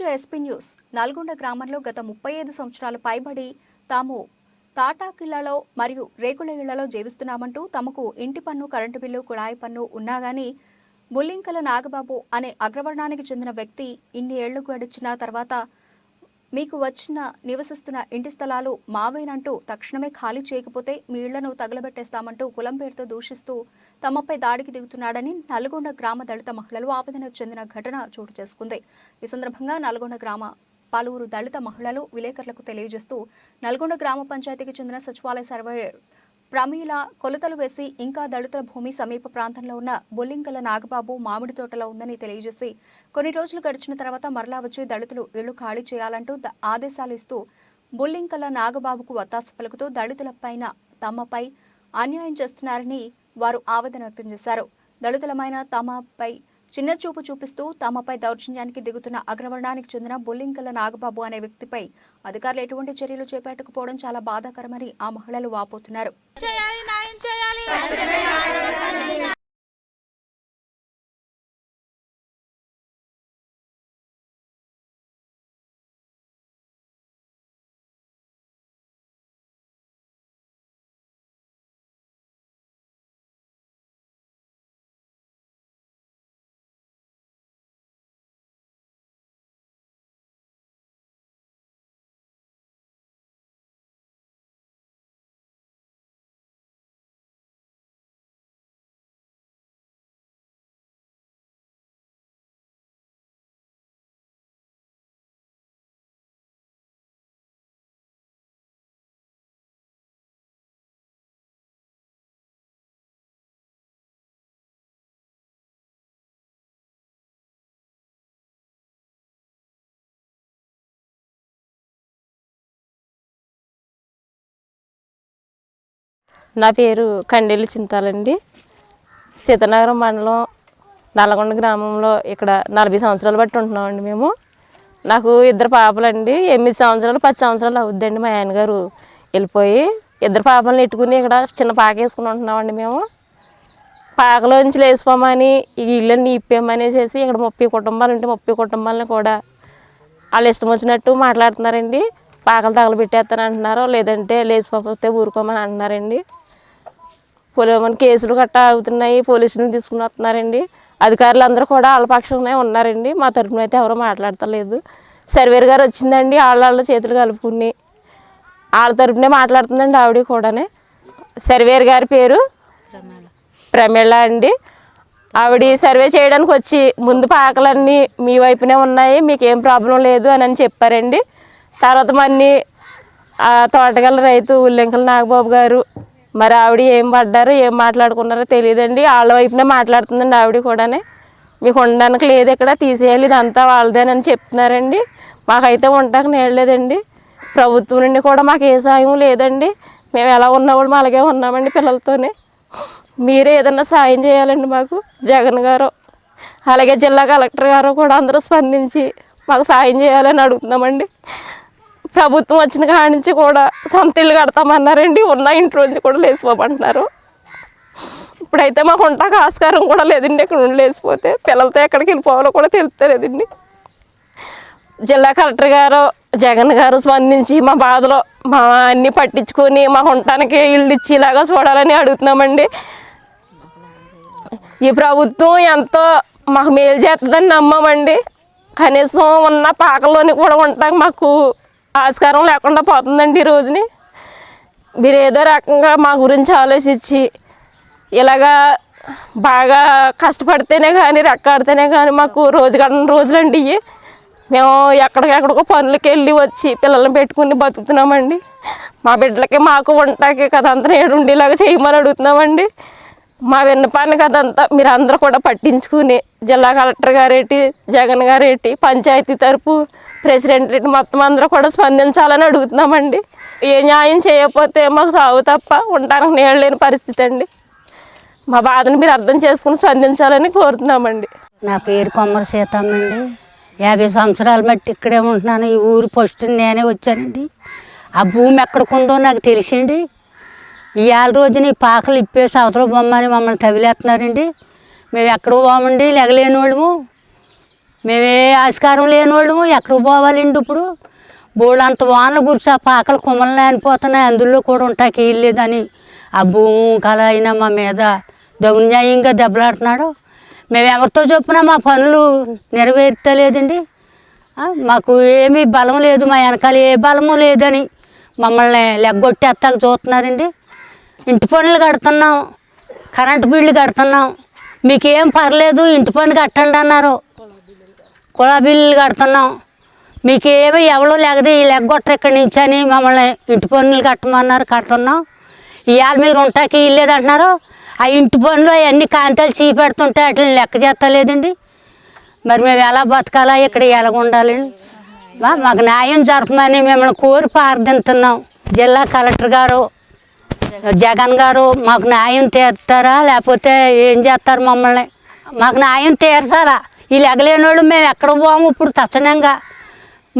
To SP news. Nalgonda గ్రామంలో గత ముప్పై ఐదు సంవత్సరాలు పైబడి తాము తాటాకిళ్ళలో మరియు రేకుల ఇళ్ళలో జీవిస్తున్నామంటూ తమకు ఇంటి పన్ను కరెంటు బిల్లు కుళాయి పన్ను ఉన్నా గానీ బుల్లింకల నాగబాబు అనే అగ్రవర్ణానికి చెందిన వ్యక్తి ఇన్ని ఏళ్ళు గడిచిన తర్వాత మీకు వచ్చిన నివసిస్తున్న ఇంటి స్థలాలు మావేనంటూ తక్షణమే ఖాళీ చేయకపోతే మీ ఇళ్ళను తగలబెట్టేస్తామంటూ కులం పేరుతో దూషిస్తూ తమపై దాడికి దిగుతున్నాడని నల్గొండ గ్రామ దళిత మహిళలు ఆవేదన చెందిన ఘటన చోటు చేసుకుంది. ఈ సందర్భంగా నల్గొండ గ్రామ పలువురు దళిత మహిళలు విలేకరులకు తెలియజేస్తూ నల్గొండ గ్రామ పంచాయతీకి చెందిన సచివాలయ సర్వేయర్ ప్రమీల కొలతలు వేసి ఇంకా దళితుల భూమి సమీప ప్రాంతంలో ఉన్న బొల్లింకల నాగబాబు మామిడి తోటలో ఉందని తెలియజేసి కొన్ని రోజులు గడిచిన తర్వాత మరలా వచ్చి దళితులు ఇళ్ళు ఖాళీ చేయాలంటూ ఆదేశాలు ఇస్తూ బుల్లింకల నాగబాబుకు వత్తాస పలుకుతూ దళితులపైన తమపై అన్యాయం చేస్తున్నారని వారు ఆవేదన వ్యక్తం చేశారు. దళితులమైన తమపై చిన్న చూపు చూపిస్తూ తమపై దౌర్జన్యానికి దిగుతున్న అగ్రవర్ణానికి చెందిన బుల్లింకల నాగబాబు అనే వ్యక్తిపై అధికారులు ఎటువంటి చర్యలు చేపట్టకపోవడం చాలా బాధాకరమని ఆ మహిళలు వాపోతున్నారు. నా పేరు కండేలు చింతాలండి. సీతనగరం మండలం నల్లగొండ గ్రామంలో ఇక్కడ నలభై సంవత్సరాలు బట్టి ఉంటున్నామండి మేము. నాకు ఇద్దరు పాపలండి. ఎనిమిది సంవత్సరాలు పది సంవత్సరాలు అవుద్దండి మా ఆయనగారు వెళ్ళిపోయి. ఇద్దరు పాపలను ఎట్టుకుని ఇక్కడ చిన్న పాక వేసుకుని ఉంటున్నామండి మేము. పాకలోంచి లేచిపోమని ఈ ఇళ్ళని ఇప్పేమని చేసి ఇక్కడ ముప్పై కుటుంబాలు ఉంటే ముప్పై కుటుంబాలను కూడా వాళ్ళు ఇష్టం వచ్చినట్టు మాట్లాడుతున్నారండి. పాకలు తగలబెట్టేస్తాను అంటున్నారు లేదంటే లేచిపోతే ఊరుకోమని అంటున్నారండి. మన కేసులు గట్టా అవుతున్నాయి పోలీసులను తీసుకుని వస్తున్నారండి. అధికారులు అందరూ కూడా వాళ్ళ ఉన్నారండి. మా తరఫున అయితే ఎవరో మాట్లాడతలేదు. సర్వేర్ గారు వచ్చిందండి వాళ్ళ వాళ్ళ చేతులు కలుపుకుని. వాళ్ళ తరఫునే మాట్లాడుతుందండి ఆవిడ కూడానే. సర్వేర్ గారి పేరు ప్రమేళ అండి. ఆవిడ సర్వే చేయడానికి వచ్చి ముందు పాకలన్నీ మీ వైపునే ఉన్నాయి మీకు ఏం ప్రాబ్లం లేదు అని అని చెప్పారండి. తర్వాత మన్ని ఆ తోటగల రైతు ఉల్లెంకల నాగబాబు గారు మరి ఆవిడ ఏం పడ్డారో ఏం మాట్లాడుకున్నారో తెలియదండి. వాళ్ళ వైపునే మాట్లాడుతుందండి ఆవిడ కూడానే. మీకు ఉండడానికి లేదు ఇక్కడ తీసేయాలి ఇదంతా వాళ్ళదేనని చెప్తున్నారండి. మాకైతే ఉండటానికి నేడలేదండి ప్రభుత్వం నుండి కూడా మాకు ఏ సాయం లేదండి. మేము ఎలా ఉన్నవాళ్ళు అలాగే ఉన్నామండి పిల్లలతోనే. మీరే ఏదన్నా సాయం చేయాలండి మాకు జగన్ గారు. అలాగే జిల్లా కలెక్టర్ గారు కూడా అందరూ స్పందించి మాకు సాయం చేయాలని అడుగుతున్నామండి. ప్రభుత్వం వచ్చిన కాడి నుంచి కూడా సొంత ఇల్లు కడతామన్నారండి. ఉన్న ఇంట్లో నుంచి కూడా లేచిపోమంటున్నారు. ఇప్పుడైతే మాకు ఉంటాక ఆస్కారం కూడా లేదండి ఇక్కడ ఉండి లేచిపోతే. పిల్లలతో ఎక్కడికి వెళ్ళిపోవాలో కూడా తెలుస్తలేదండి జిల్లా కలెక్టర్ గారు జగన్ గారు స్పందించి మా బాధలో మా అన్ని పట్టించుకొని మా ఉండటానికి ఇల్లు ఇచ్చేలాగా చూడాలని అడుగుతున్నామండి. ఈ ప్రభుత్వం ఎంతో మాకు మేలు చేస్తుందని నమ్మామండి. కనీసం ఉన్న పాకలోని కూడా ఉంటాం మాకు ఆస్కారం లేకుండా పోతుందండి ఈ రోజుని. మీరు ఏదో రకంగా మా గురించి ఆలోచించి ఇలాగా బాగా కష్టపడితేనే కానీ రెక్కాడితేనే కానీ మాకు రోజు గడన రోజులండి ఇవి మేము ఎక్కడికెక్కడికో పనులకి వెళ్ళి వచ్చి పిల్లల్ని పెట్టుకుని బతుకుతున్నామండి. మా బిడ్డలకి మాకు వంటకి కదంతా నేడు ఉండేలాగా చేయమని అడుగుతున్నామండి. మా విన్నపాన్ని కదంతా మీరు అందరూ కూడా పట్టించుకుని జిల్లా కలెక్టర్ గారేటి జగన్ గారేటి పంచాయతీ తరపు ప్రెసిడెంట్ మొత్తం అందరూ కూడా స్పందించాలని అడుగుతున్నామండి. ఏ న్యాయం చేయకపోతే మాకు సాగు తప్ప ఉండడానికి నీళ్ళు లేని పరిస్థితి అండి. మా బాధను మీరు అర్థం చేసుకుని స్పందించాలని కోరుతున్నామండి. నా పేరు కొమ్మర సీతమ్మ అండి. యాభై సంవత్సరాలు బట్టి ఇక్కడే ఉంటున్నాను. ఈ ఊరు ఫస్ట్ నేనే వచ్చానండి. ఆ భూమి ఎక్కడికుందో నాకు తెలిసిండి ఇవాళ రోజున ఈ పాకలు ఇప్పేసి అవతల బొమ్మని మమ్మల్ని తగిలేస్తున్నారండి మేము ఎక్కడ పోమండి లెగలేని వాళ్ళము. మేమే ఆస్కారం లేని వాళ్ళము ఎక్కడికి పోవాలండి ఇప్పుడు? బోళ్ళు అంత వానలు ఆ పాకలు కుమ్మలు లేనిపోతున్నాయి అందులో కూడా ఉంటాకి ఇల్లేదని ఆ భూమి కళ అయినా మా మీద దౌన్యాయంగా దెబ్బలాడుతున్నాడు. మేము ఎవరితో చెప్పినా మా పనులు నెరవేర్తలేదండి మాకు ఏమీ బలం లేదు మా వెనకాల ఏ బలము లేదని మమ్మల్ని లెగ్గొట్టేస్తాక చూస్తున్నారండి. ఇంటి పనులు కడుతున్నాం కరెంటు బిల్లు కడుతున్నాం. మీకేం పర్లేదు ఇంటి పని కట్టండి అన్నారు. కుళా బిల్లులు కడుతున్నాం. మీకేమో ఏమీ ఎవరో లేకది లెగ్గొట్టరు ఇక్కడి నుంచి అని మమ్మల్ని ఇంటి పన్నులు కట్టమన్నారు కడుతున్నాం. ఇవాళ మీరు ఉంటాకి ఇల్లేదు అంటున్నారు. ఆ ఇంటి పనులు అవన్నీ కాంతాలు చీపెడుతుంటే వాటిని లెక్క చేస్తలేదండి. మరి మేము ఎలా బతకాలా? ఇక్కడ ఎలా ఉండాలండి మాకు న్యాయం జరపమని మిమ్మల్ని కోరి ప్రార్థిస్తున్నాం. జిల్లా కలెక్టర్ గారు జగన్ గారు మాకు న్యాయం తీరుతారా? లేకపోతే ఏం చేస్తారు మమ్మల్ని? మాకు న్యాయం తీర్చాలా? వీళ్ళు ఎగలేని వాళ్ళు మేము ఎక్కడ పోము? ఇప్పుడు తక్షణంగా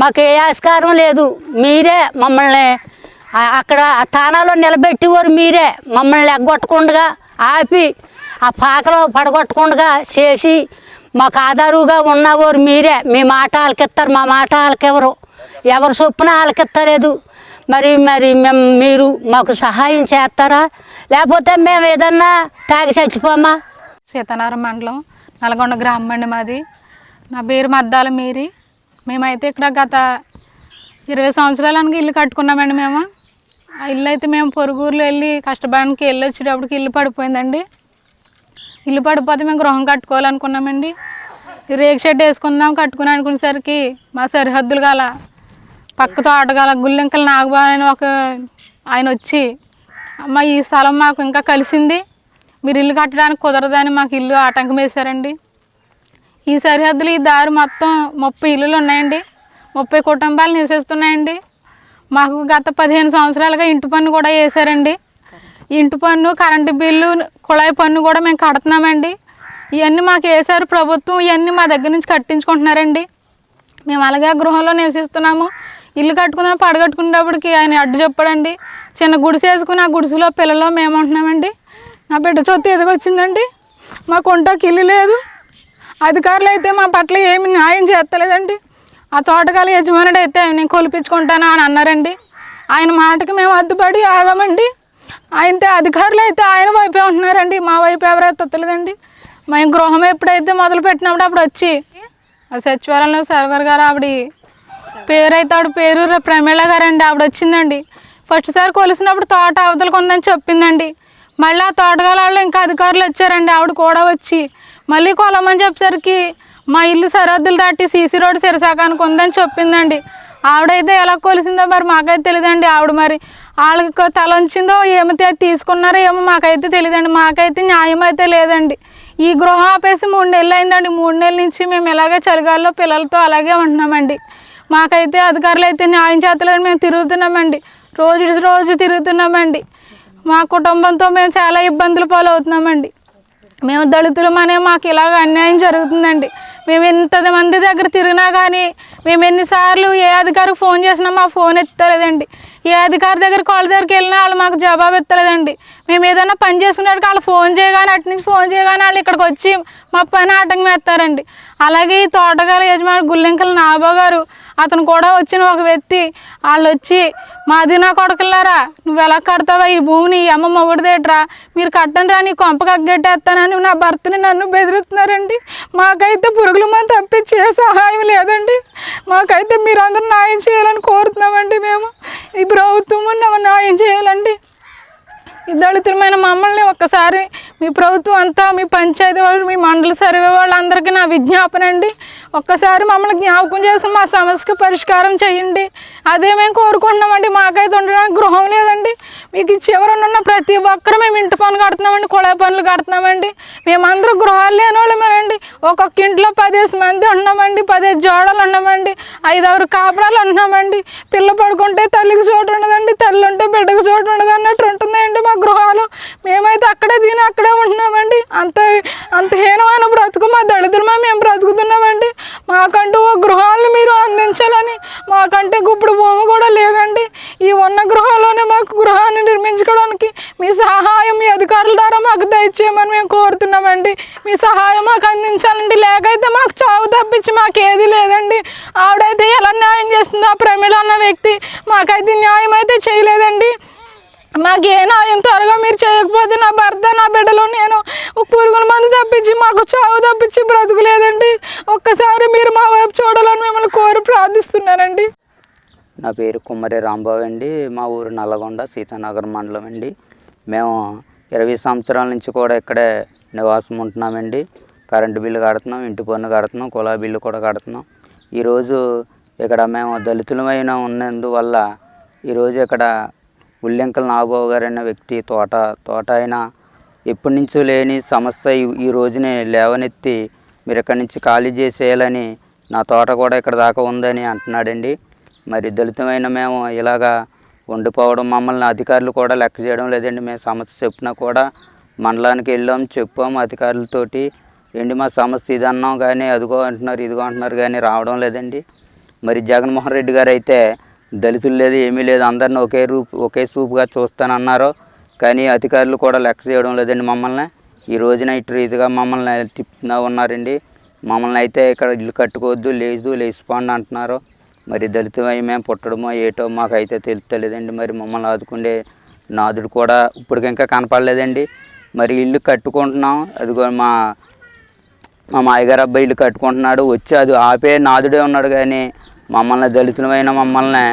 మాకు ఏ ఆస్కారం లేదు. మీరే మమ్మల్ని అక్కడ ఆ తానాలో నిలబెట్టేవారు మీరే. మమ్మల్ని ఎగ్గొట్టకుండా ఆపి ఆ పాకలో పడగొట్టకుండా చేసి మాకు ఆధారుగా ఉన్నవారు మీరే. మీ మాట ఆలకిస్తారు. మా మాట ఆలకెవరు? ఎవరు చొప్పున ఆలకిస్తలేదు? మరి మరి మేము మీరు మాకు సహాయం చేస్తారా? లేకపోతే మేము ఏదన్నా తాగి చచ్చిపోమా? సీతానగరం మండలం నల్గొండ గ్రామం అండి మాది. నా పేరు మద్దాల మీరి. మేమైతే ఇక్కడ గత ఇరవై సంవత్సరాలకి ఇల్లు కట్టుకున్నామండి మేము. ఆ ఇల్లు అయితే మేము పొరుగురులో వెళ్ళి కష్టపడానికి వెళ్ళి వచ్చేటప్పటికి ఇల్లు పడిపోయిందండి. ఇల్లు పడిపోతే మేము గృహం కట్టుకోవాలనుకున్నామండి. ఈ రేక్ షెడ్ వేసుకుందాం కట్టుకుని అనుకునేసరికి మా సరిహద్దులు గల పక్క తోట గల గుల్లెంకల నాగబాబు అని ఒక ఆయన వచ్చి అమ్మ ఈ స్థలం మాకు ఇంకా కలిసింది. మీరు ఇల్లు కట్టడానికి కుదరదని మాకు ఇల్లు ఆటంకం వేశారండి. ఈ సరిహద్దులు ఈ దారి మొత్తం ముప్పై ఇల్లులు ఉన్నాయండి. ముప్పై కుటుంబాలు నివసిస్తున్నాయండి. మాకు గత పదిహేను సంవత్సరాలుగా ఇంటి పన్ను కూడా వేశారండి. ఇంటి పన్ను కరెంటు బిల్లు కుళాయి పన్ను కూడా మేము కడుతున్నామండి. ఇవన్నీ మాకు వేశారు ప్రభుత్వం ఇవన్నీ మా దగ్గర నుంచి కట్టించుకుంటున్నారండి. మేము అలాగే ఆ గృహంలో నివసిస్తున్నాము. ఇల్లు కట్టుకుందాం పడగట్టుకునేటప్పటికి ఆయన అడ్డు చెప్పాడండి. చిన్న గుడిసేసుకుని ఆ గుడిసెలో పిల్లలు మేము ఉంటున్నామండి నా బిడ్డ చొత్తు ఎదిగొచ్చిందండి మా కొంటకి ఇల్లు లేదు. అధికారులు అయితే మా పట్ల ఏమి న్యాయం చేస్తలేదండి. ఆ తోటకాల యజమానుడు అయితే నేను కొలిపించుకుంటాను అని అన్నారండి. ఆయన మాటకి మేము అద్దుపడి ఆగమండి. అయితే అధికారులు అయితే ఆయన వైపే ఉంటున్నారండి. మా వైపు ఎవరైతే తత్తలేదండి మేము గృహం ఎప్పుడైతే మొదలు పెట్టినప్పుడు అప్పుడు వచ్చి ఆ సచివాలయంలో సర్వర్ గారు ఆవిడ పేరు అయితే ఆవిడ పేరు ర- ప్రమీళ గారండి. ఆవిడ వచ్చిందండి. ఫస్ట్ సారి కొలిసినప్పుడు తోట అవతలకు ఉందని చెప్పిందండి. మళ్ళీ ఆ తోటగాల వాళ్ళు ఇంకా అధికారులు వచ్చారండి ఆవిడ కూడా వచ్చి. మళ్ళీ కొలమని చెప్పేసరికి మా ఇల్లు సరిహద్దులు దాటి సీసీ రోడ్ సిరసాకానికి ఉందని చెప్పిందండి. ఆవిడైతే ఎలా కొలిసిందో మరి మాకైతే తెలియదండి ఆవిడ మరి. వాళ్ళకి తల ఉంచిందో ఏమి తీసుకున్నారో ఏమో మాకైతే తెలియదండి మాకైతే న్యాయం అయితే లేదండి. ఈ గృహం ఆపేసి మూడు నెలలు అయిందండి మూడు నెలల నుంచి మేము ఇలాగే చలిగాల్లో పిల్లలతో అలాగే ఉంటున్నామండి. మాకైతే అధికారులు అయితే న్యాయం చేతలేని మేము తిరుగుతున్నామండి. రోజు రోజు తిరుగుతున్నామండి. మా కుటుంబంతో మేము చాలా ఇబ్బందులు పాలవుతున్నామండి. మేము దళితులమనే మాకు ఇలాగ అన్యాయం జరుగుతుందండి. మేము ఎంత మంది దగ్గర తిరిగినా కానీ మేము ఎన్నిసార్లు ఏ అధికారికి ఫోన్ చేసినా మా ఫోన్ ఎత్తలేదండి. ఏ అధికారి దగ్గర కాల్ దగ్గరికి వెళ్ళినా వాళ్ళు మాకు జవాబు ఇస్తలేదండి. మేము ఏదైనా పని చేసుకునేటికి వాళ్ళు ఫోన్ చేయగానే అటు నుంచి ఫోన్ చేయగానే వాళ్ళు ఇక్కడికి వచ్చి మా పని ఆటంకం వేస్తారండి. అలాగే ఈ తోటగారు యజమాని గుల్లెంకల నాబో గారు అతను కూడా వచ్చిన ఒక వ్యక్తి వాళ్ళు వచ్చి మాది నా కొడకల్లారా నువ్వు ఎలా కడతావా ఈ భూమిని? ఈ అమ్మ మొగుడుదేట్రా? మీరు కట్టండి రా నీ కొంప కగ్గెట్టేస్తానని నా భర్తని నన్ను బెదిరిస్తున్నారండి. మాకైతే పురుగుల మంది తప్పించే సహాయం లేదండి. మాకైతే మీరందరూ న్యాయం చేయాలని కోరుతున్నామండి మేము. ఇప్పుడు ప్రభుత్వం న్యాయం చేయాలండి. ఈ దళితులమైన మమ్మల్ని ఒక్కసారి మీ ప్రభుత్వం అంతా మీ పంచాయతీ వాళ్ళు మీ మండల సర్వే వాళ్ళందరికీ నా విజ్ఞాపన అండి. ఒక్కసారి మమ్మల్ని జ్ఞాపకం చేసి మా సమస్యకు పరిష్కారం చేయండి. అదే మేము కోరుకుంటున్నామండి. మాకైతే ఉండడానికి గృహం లేదండి. మీకు చివరన ఉన్న ప్రతి ఒక్కరు మేము ఇంటి పనులు కడుతున్నామండి కుళాయి పనులు కడుతున్నామండి. మేమందరూ గృహాలు లేని వాళ్ళమేనండి. ఒక్కొక్క ఇంట్లో పదేసి మంది ఉన్నామండి పదేసి జోడలు ఉన్నామండి ఐదారు కాపురాలు ఉన్నామండి. పిల్ల పడుకుంటే తల్లికి చోటు ఉండదండి తల్లి ఉంటే బిడ్డకు చోటు ఉండదు అన్నట్టు ఉంటుందండి మా గృహాలు. మేమైతే అక్కడే తిని అక్కడే ఉంటున్నామండి. అంత అంత హీనమైన బ్రతుకు మా దళితులమే మేము బ్రతుకుతున్నామండి. మాకంటూ ఓ గృహాలను మీరు అందించాలని మాకంటే ఇప్పుడు భూమి కూడా లేదండి. ఈ ఉన్న గృహంలోనే మాకు గృహాన్ని నిర్మించుకోవడానికి మీ సహాయం మీ అధికారుల ద్వారా మాకు దయచేయమని మేము కోరుతున్నామండి. మీ సహాయం మాకు అందించాలండి. లేకైతే మాకు చావు తప్పించి మాకు ఏది లేదండి. ఆవిడైతే ఎలా న్యాయం చేస్తుందో ఆ ప్రమిళ అన్న వ్యక్తి మాకైతే న్యాయం అయితే చేయలేదండి. నాకు ఏ న్యాయం త్వరగా మీరు చేయకపోతే నా భర్త నా బిడ్డలు నేను పురుగుల మందు తప్పించి మాకు చావు తప్పించి బ్రతుకులేదండి. ఒక్కసారి మీరు మా వైపు చూడాలని మిమ్మల్ని కోరి ప్రార్థిస్తున్నానండి. నా పేరు కుమ్మరి రాంబాబు అండి. మా ఊరు నల్లగొండ సీతానగర్ మండలం అండి. మేము ఇరవై సంవత్సరాల నుంచి కూడా ఇక్కడే నివాసం ఉంటున్నామండి. కరెంటు బిల్లు కడుతున్నాం ఇంటి పన్ను కడుతున్నాం కులా బిల్లు కూడా కడుతున్నాం. ఈరోజు ఇక్కడ మేము దళితులమైన ఉన్నందువల్ల ఈరోజు ఇక్కడ ఉల్లెంకల నాగబాబు గారు అనే వ్యక్తి తోట తోట ఆయన ఎప్పటి నుంచో లేని సమస్య ఈ- ఈ రోజునే లేవనెత్తి మీరు ఇక్కడి నుంచి ఖాళీ చేసేయాలని నా తోట కూడా ఇక్కడ దాకా ఉందని అంటున్నాడండి. మరి దళితమైన మేము ఇలాగా ఉండిపోవడం మమ్మల్ని అధికారులు కూడా లెక్క చేయడం లేదండి. మేము సమస్య చెప్పినా కూడా మండలానికి వెళ్ళాం చెప్పాము అధికారులతోటి. ఏంటి మా సమస్య ఇది అన్నాం కానీ అదిగో అంటున్నారు ఇదిగో అంటున్నారు కానీ రావడం లేదండి. మరి జగన్మోహన్ రెడ్డి గారు అయితే దళితులు లేదు ఏమీ లేదు అందరిని ఒకే రూపు ఒకే సూపుగా చూస్తానన్నారు. కానీ అధికారులు కూడా లెక్క చేయడం లేదండి మమ్మల్ని. ఈ రోజున ఇటు ఇదిగా మమ్మల్ని తిప్పుతూ ఉన్నారండి. మమ్మల్ని అయితే ఇక్కడ ఇల్లు కట్టుకోవద్దు లేదు లేచిపోండి అంటున్నారు. మరి దళితమై మేము పుట్టడమో ఏటో మాకైతే తెలుస్తలేదండి మరి మమ్మల్ని ఆదుకుండే నాదుడు కూడా ఇప్పటికి ఇంకా కనపడలేదండి. మరి ఇల్లు కట్టుకుంటున్నాం. అదిగో మా మా మాయగారు అబ్బాయి ఇల్లు కట్టుకుంటున్నాడు. వచ్చి అది ఆపే నాదుడే ఉన్నాడు కానీ మమ్మల్ని దళితులమైన మమ్మల్ని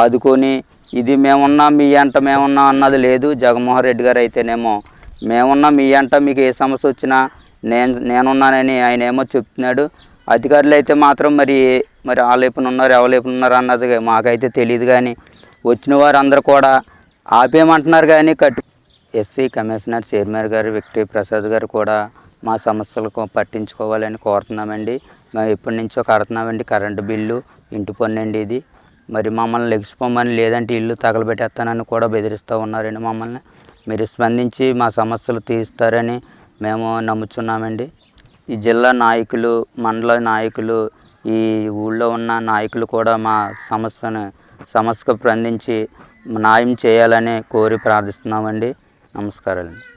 ఆదుకొని ఇది మేమున్నా మీ అంట మేమున్నా అన్నది లేదు. జగన్మోహన్ రెడ్డి గారు అయితేనేమో మేమున్నా మీ అంట మీకు ఏ సమస్య వచ్చినా నేను నేనున్నానని ఆయన ఏమో చెప్తున్నాడు. అధికారులు అయితే మాత్రం మరి మరి ఆ లేపున ఉన్నారు ఎవరు ఉన్నారు అన్నది మాకైతే తెలియదు కానీ వచ్చిన వారందరూ కూడా ఆపేయమంటున్నారు కానీ కట్టు ఎస్సీ కమిషనర్ చైర్మన్ గారు విక్టరీ ప్రసాద్ గారు కూడా మా సమస్యలకు పట్టించుకోవాలని కోరుతున్నామండి. మేము ఎప్పటి నుంచో కడుతున్నామండి కరెంటు బిల్లు ఇంటి పన్నండి ఇది. మరి మమ్మల్ని లెగిసిపోమని లేదంటే ఇల్లు తగలబెట్టేస్తానని కూడా బెదిరిస్తూ ఉన్నారండి మమ్మల్ని. మీరు స్పందించి మా సమస్యలు తీరుస్తారని మేము నమ్ముచున్నామండి. ఈ జిల్లా నాయకులు మండల నాయకులు ఈ ఊళ్ళో ఉన్న నాయకులు కూడా మా సమస్యను సమస్యకు స్పందించి న్యాయం చేయాలని కోరి ప్రార్థిస్తున్నామండి. నమస్కారాలు